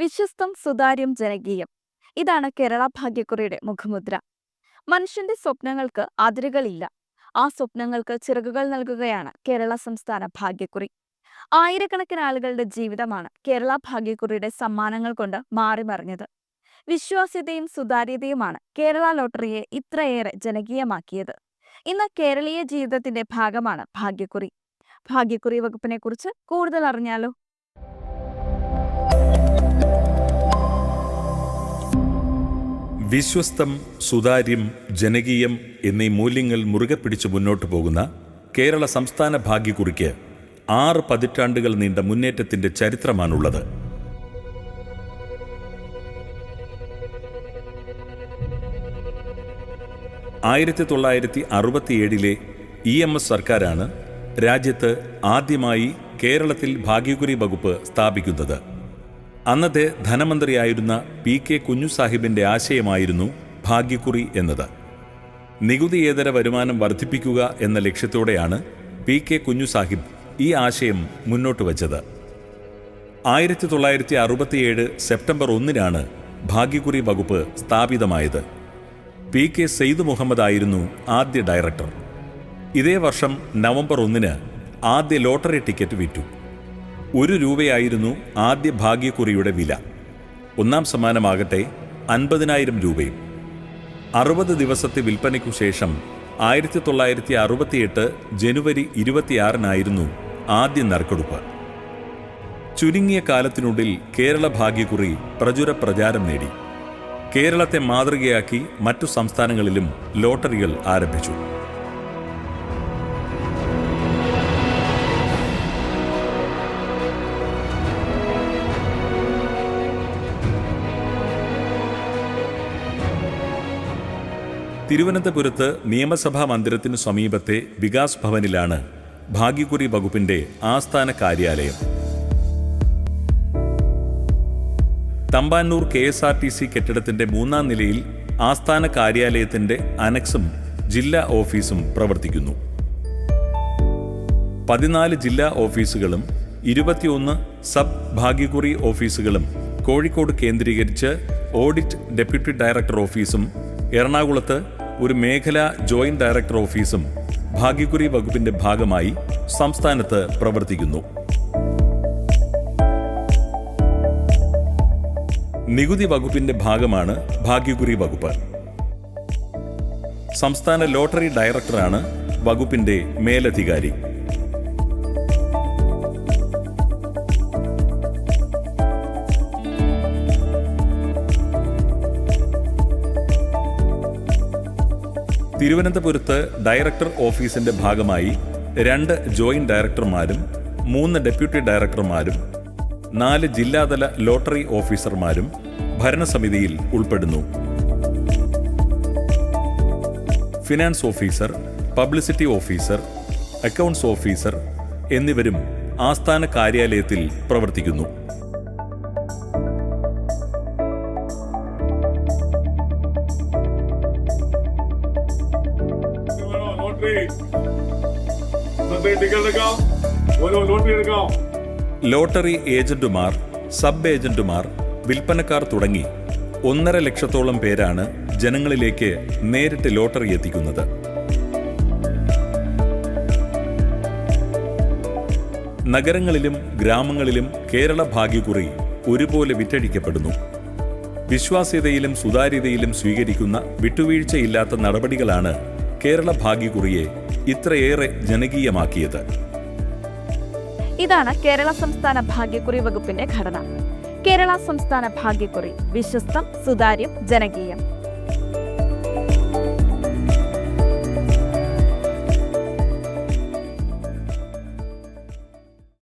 വിശ്വസ്തം സുതാര്യം ജനകീയം. ഇതാണ് കേരള ഭാഗ്യക്കുറിയുടെ മുഖമുദ്ര. മനുഷ്യന്റെ സ്വപ്നങ്ങൾക്ക് അതിരുകളില്ല. ആ സ്വപ്നങ്ങൾക്ക് ചിറകുകൾ നൽകുകയാണ് കേരള സംസ്ഥാന ഭാഗ്യക്കുറി. ആയിരക്കണക്കിന് ആളുകളുടെ ജീവിതമാണ് കേരള ഭാഗ്യക്കുറിയുടെ സമ്മാനങ്ങൾ കൊണ്ട് മാറിമറിഞ്ഞത്. വിശ്വാസ്യതയും സുതാര്യതയുമാണ് കേരള ലോട്ടറിയെ ഇത്രയേറെ ജനകീയമാക്കിയത്. ഇന്ന് കേരളീയ ജീവിതത്തിന്റെ ഭാഗമാണ് ഭാഗ്യക്കുറി. ഭാഗ്യക്കുറി വകുപ്പിനെ കുറിച്ച് കൂടുതൽ അറിഞ്ഞാലോ വിശ്വസ്തം സുതാര്യം ജനകീയം എന്നീ മൂല്യങ്ങൾ മുറുകെ പിടിച്ച് മുന്നോട്ടു പോകുന്ന കേരള സംസ്ഥാന ഭാഗ്യക്കുറിക്ക് ആറ് പതിറ്റാണ്ടുകൾ നീണ്ട മുന്നേറ്റത്തിന്റെ ചരിത്രമാണുള്ളത്. ആയിരത്തി തൊള്ളായിരത്തി അറുപത്തിയേഴിലെ ഇ എം എസ് സർക്കാരാണ് രാജ്യത്ത് ആദ്യമായി കേരളത്തിൽ ഭാഗ്യക്കുറി വകുപ്പ് സ്ഥാപിക്കുന്നത്. അന്നത്തെ ധനമന്ത്രിയായിരുന്ന പി കെ കുഞ്ഞുസാഹിബിന്റെ ആശയമായിരുന്നു ഭാഗ്യക്കുറി എന്നത്. നികുതിയേതര വരുമാനം വർദ്ധിപ്പിക്കുക എന്ന ലക്ഷ്യത്തോടെയാണ് പി കെ കുഞ്ഞുസാഹിബ് ഈ ആശയം മുന്നോട്ട് വച്ചത്. ആയിരത്തി തൊള്ളായിരത്തി അറുപത്തിയേഴ് സെപ്റ്റംബർ ഒന്നിനാണ് ഭാഗ്യക്കുറി വകുപ്പ് സ്ഥാപിതമായത്. പി കെ സെയ്ദ് മുഹമ്മദ് ആയിരുന്നു ആദ്യ ഡയറക്ടർ. ഇതേ വർഷം നവംബർ ഒന്നിന് ആദ്യ ലോട്ടറി ടിക്കറ്റ് വിറ്റു. ഒരു രൂപയായിരുന്നു ആദ്യ ഭാഗ്യക്കുറിയുടെ വില. ഒന്നാം സമ്മാനമാകട്ടെ അൻപതിനായിരം രൂപയും. അറുപത് ദിവസത്തെ വിൽപ്പനയ്ക്കു ശേഷം ആയിരത്തി തൊള്ളായിരത്തി അറുപത്തിയെട്ട് ജനുവരി ഇരുപത്തിയാറിനായിരുന്നു ആദ്യ നറുക്കെടുപ്പ്. ചുരുങ്ങിയ കാലത്തിനുള്ളിൽ കേരള ഭാഗ്യക്കുറി പ്രചുര പ്രചാരം നേടി. കേരളത്തെ മാതൃകയാക്കി മറ്റു സംസ്ഥാനങ്ങളിലും ലോട്ടറികൾ ആരംഭിച്ചു. തിരുവനന്തപുരത്ത് നിയമസഭാ മന്ദിരത്തിനു സമീപത്തെ വികാസ് ഭവനിലാണ് ഭാഗ്യക്കുറി വകുപ്പിന്റെ ആസ്ഥാന കാര്യാലയം. Thampanoor K S R T C കെട്ടിടത്തിന്റെ മൂന്നാം നിലയിൽ ആസ്ഥാന കാര്യാലയത്തിന്റെ അനക്സും ജില്ലാ ഓഫീസും പ്രവർത്തിക്കുന്നു. പതിനാല് ജില്ലാ ഓഫീസുകളും ഇരുപത്തിയൊന്ന് സബ് ഭാഗ്യക്കുറി ഓഫീസുകളും കോഴിക്കോട് കേന്ദ്രീകരിച്ച് ഓഡിറ്റ് ഡെപ്യൂട്ടി ഡയറക്ടർ ഓഫീസും എറണാകുളത്ത് ഒരു മേഖലാ ജോയിന്റ് ഡയറക്ടർ ഓഫീസും ഭാഗ്യക്കുറി വകുപ്പിന്റെ ഭാഗമായി സംസ്ഥാനത്ത് പ്രവർത്തിക്കുന്നു. നികുതി വകുപ്പിന്റെ ഭാഗമാണ് ഭാഗ്യക്കുറി വകുപ്പ്. സംസ്ഥാന ലോട്ടറി ഡയറക്ടറാണ് വകുപ്പിന്റെ മേലധികാരി. തിരുവനന്തപുരത്ത് ഡയറക്ടർ ഓഫീസിന്റെ ഭാഗമായി രണ്ട് ജോയിന്റ് ഡയറക്ടർമാരും മൂന്ന് ഡെപ്യൂട്ടി ഡയറക്ടർമാരും നാല് ജില്ലാതല ലോട്ടറി ഓഫീസർമാരും ഭരണസമിതിയിൽ ഉൾപ്പെടുന്നു. Finance officer publicity officer accounts officer എന്നിവരും ആസ്ഥാന കാര്യാലയത്തിൽ പ്രവർത്തിക്കുന്നു. ലോട്ടറി ലോട്ടറി ഏജന്റുമാർ സബ് ഏജന്റുമാർ വിൽപ്പനക്കാർ തുടങ്ങി ഒന്നര ലക്ഷത്തോളം പേരാണ് ജനങ്ങളിലേക്ക് നേരിട്ട് ലോട്ടറി എത്തിക്കുന്നത്. നഗരങ്ങളിലും ഗ്രാമങ്ങളിലും കേരള ഭാഗ്യക്കുറി ഒരുപോലെ വിറ്റഴിക്കപ്പെടുന്നു. വിശ്വാസ്യതയിലും സുതാര്യതയിലും സ്വീകരിക്കുന്ന വിട്ടുവീഴ്ചയില്ലാത്ത നടപടികളാണ് കേരള ഭാഗ്യക്കുറിയെ ഇത്രയേറെ ജനകീയമാക്കിയത്. ഇതാണ് കേരള സംസ്ഥാന ഭാഗ്യക്കുറി വകുപ്പിന്റെ ഘടന. കേരള സംസ്ഥാന ഭാഗ്യക്കുറി വിശ്വസ്തം സുതാര്യം ജനകീയം.